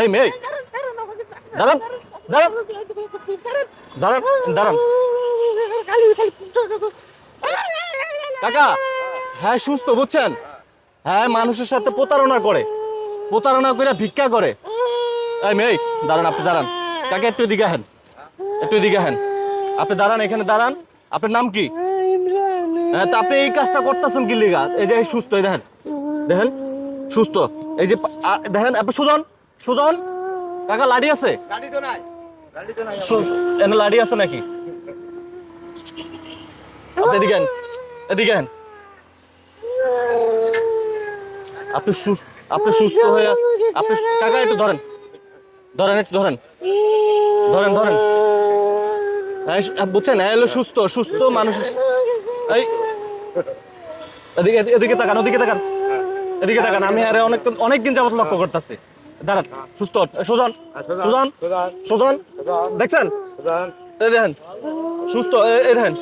এই, মেয়ে। দাঁড়ান দাঁড়ান। দাঁড়ান দাঁড়ান। কাকা হ্যাঁ সুস্থ, বুঝছেন? হ্যাঁ মানুষের সাথে প্রতারণা করে। প্রতারণা করে ভিক্ষা করে। এই, মেয়ে, দাঁড়ান, আপনি দাঁড়ান। কাকা, একটু এদিকে হেন একটু এদিকে হেন আপনি দাঁড়ান, এখানে দাঁড়ান। আপনার নাম কি? হ্যাঁ তা আপনি এই কাজটা করতেছেন কি লিগা? এই যে সুস্থ দেখেন। দেখেন। সুস্থ। এই যে দেখেন আপনি সুজন সুজন কাকা লাড়ি আছে? গাড়ি তো নাই গাড়ি তো নাই। সু- এনে লাড়ি আছে নাকি? আপনি এদিকে এদিকে আপনি সুস্থ আপনি সুস্থ হয়ে আপনি কাকা একটু ধরেন। ধরেন একটু ধরেন। ধরেন ধরেন। বুঝছেন? হলো সুস্থ সুস্থ মানুষ। এই এদিকে এদিকে তাকান ওদিকে তাকান। এদিকে তাকান আমি আরে অনেক অনেকদিন যাবত লক্ষ্য করতেছি। দাঁড়ান সুস্থ সুজন সুজন সুজন দেখছেন? এই দেখেন সুস্থ এই দেখেন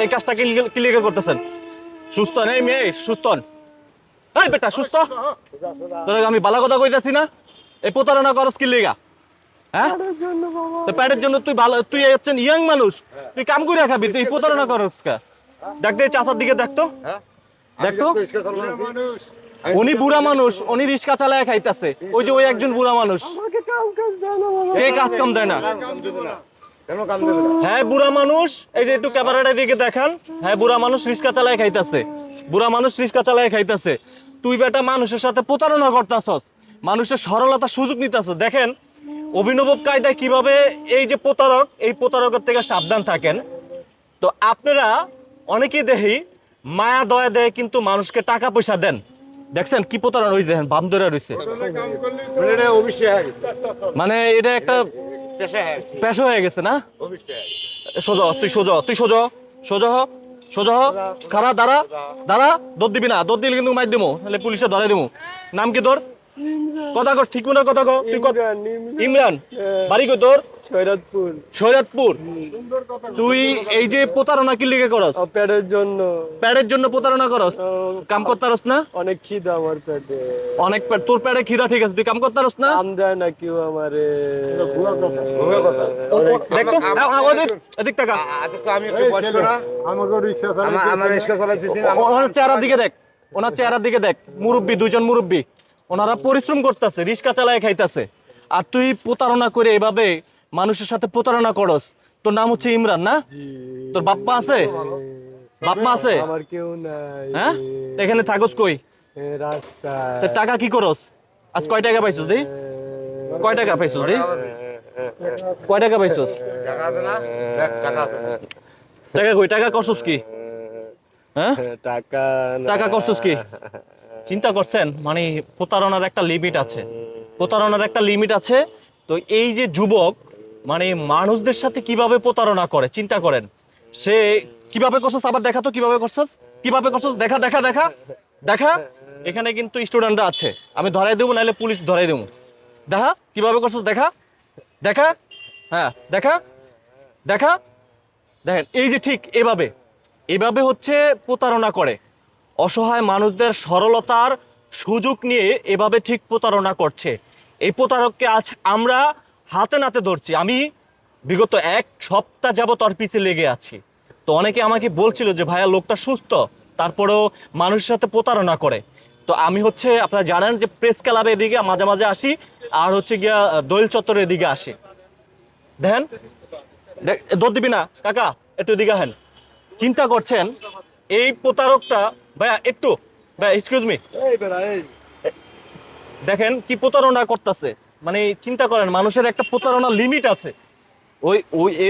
এই কাজটা ক্লিয়ার করতেছেন। সুস্থ নেই মেয়ে সুস্থ এই বেটা সুস্থ? তোর আমি বালা কথা কইতাছি না? এই প্রতারণা করস কি লেগা? হ্যাঁ? তো প্যাডের জন্য তুই ভালো তুই হচ্ছেন ইয়াং মানুষ। তুই কাম করে খাবি তুই প্রতারণা করস কা? দেখ দে চাচার দিকে দেখতো হ্যাঁ? মানুষ। উনি বুড়া মানুষ উনি রিক্সা চালায় খাইতাছে। ওই যে ওই একজন বুড়া মানুষ। কে কাজ কাম দেয় না? হ্যাঁ বুড়া মানুষ এই যে একটু ক্যামেরাটা দিকে দেখান। হ্যাঁ বুড়া মানুষ রিক্সা চালায় খাইতাছে। বুড়া মানুষ রিক্সা চালায় খাইতাছে। তুই বেটা মানুষের সাথে প্রতারণা করতাছস। মানুষের সরলতা সুযোগ নিতাছ দেখেন অভিনব কায়দায় কীভাবে এই যে প্রতারক এই প্রতারকের থেকে সাবধান থাকেন। তো আপনারা অনেকেই দেখি মায়া দয়া দেয় কিন্তু মানুষকে টাকা পয়সা দেন। দেখছেন কি প্রতারণা রয়েছে দেখেন বাম ধরে রয়েছে মানে এটা একটা পেশা হ্যাঁ গেছে না? সোজ তুই সোজা তুই সোজা সোজা হ, সোজা হ। খারা দাঁড়া দাঁড়া দৌড় দিবি না দৌড় দিলে কিন্তু মার দিমু তাহলে পুলিশে ধরে দিমু। নাম কি তোর? কথা কর ঠিক মনে কথা কর তুই কত ইমরান বাড়ি কই তোর সুন্দর কথা তুই এই যে প্রতারণা কি লিখে করস? প্যাডের জন্য। প্যাডের জন্য প্রতারণা করস? কাম করতারস না? অনেক খিদা আমার পেটে। অনেক প্যাড তোর প্যাডে খিদা ঠিক আছে তুই কাম করতারস না? কাম দেয় না কেউ আমারে। ওদিক এদিক টাকা আজ তো আমি একটু বয়স্ক না। আমাকে রিক্সা আমার আমার ইসকা চালাচ্ছি ওনার চেহারার দিকে দেখ ওনার চেহারার দিকে দেখ মুরব্বী দুজন মুরব্বী। ওনারা পরিশ্রম করতেছে রিক্সা চালায় খাইতেছে। আর তুই প্রতারণা করে এভাবে মানুষের সাথে প্রতারণা করস তোর নাম হচ্ছে ইমরান না? তোর বাপ্পা আছে? বাপ্পা আছে? আমার কেউ নাই। হ্যাঁ? এখানে থাকস কই? রাস্তা টাকা কি করস? আজ কয় টাকা পাইছিস দি? কয় টাকা পাইছিস দি? কয় টাকা পাইছিস? টাকা আছে না? টাকা আছে। টাকা কই? টাকা করছিস কি? হ্যাঁ? টাকা না। টাকা করছিস কি? চিন্তা করছেন? মানে প্রতারণার একটা লিমিট আছে। প্রতারণার একটা লিমিট আছে। তো এই যে যুবক মানে মানুষদের সাথে কীভাবে প্রতারণা করে? চিন্তা করেন। সে কীভাবে করছস আবার দেখা তো কীভাবে করছস কীভাবে করছস দেখা দেখা দেখা দেখা। এখানে কিন্তু স্টুডেন্টরা আছে। আমি ধরাই দেবো, নাহলে পুলিশ ধরাই দেবো। দেখা, কীভাবে করছস দেখা দেখা হ্যাঁ দেখা দেখা। দেখেন, এই যে ঠিক এভাবে। এভাবে হচ্ছে প্রতারণা করে। অসহায় মানুষদের সরলতার সুযোগ নিয়ে এভাবে ঠিক প্রতারণা করছে। এই প্রতারককে আজ আমরা হাতে নাতে ধরছি। আমি বিগত এক সপ্তাহ যাবত ওর পিছে লেগে আছি। তো অনেকে আমাকে বলছিল যে, ভাইয়া, লোকটা সুস্থ, তারপরেও মানুষের সাথে প্রতারণা করে। তো আমি হচ্ছে, আপনারা জানেন যে প্রেস ক্লাবে এদিকে মাঝে মাঝে আসি আর হচ্ছে গিয়া দোয়েল চত্বরের এদিকে আসি। দেখেন? দেখ দৌড় দিবি না, কাকা, একটু এদিকে হেন চিন্তা করছেন, এই প্রতারকটা ভাইয়া একটু। ভাইয়া এক্সকিউজ মি এই বেড়া এই। দেখেন কি প্রতারণা করতেছে। মানে চিন্তা করেন মানুষের একটা প্রতারণা লিমিট আছে। ওই ওই এ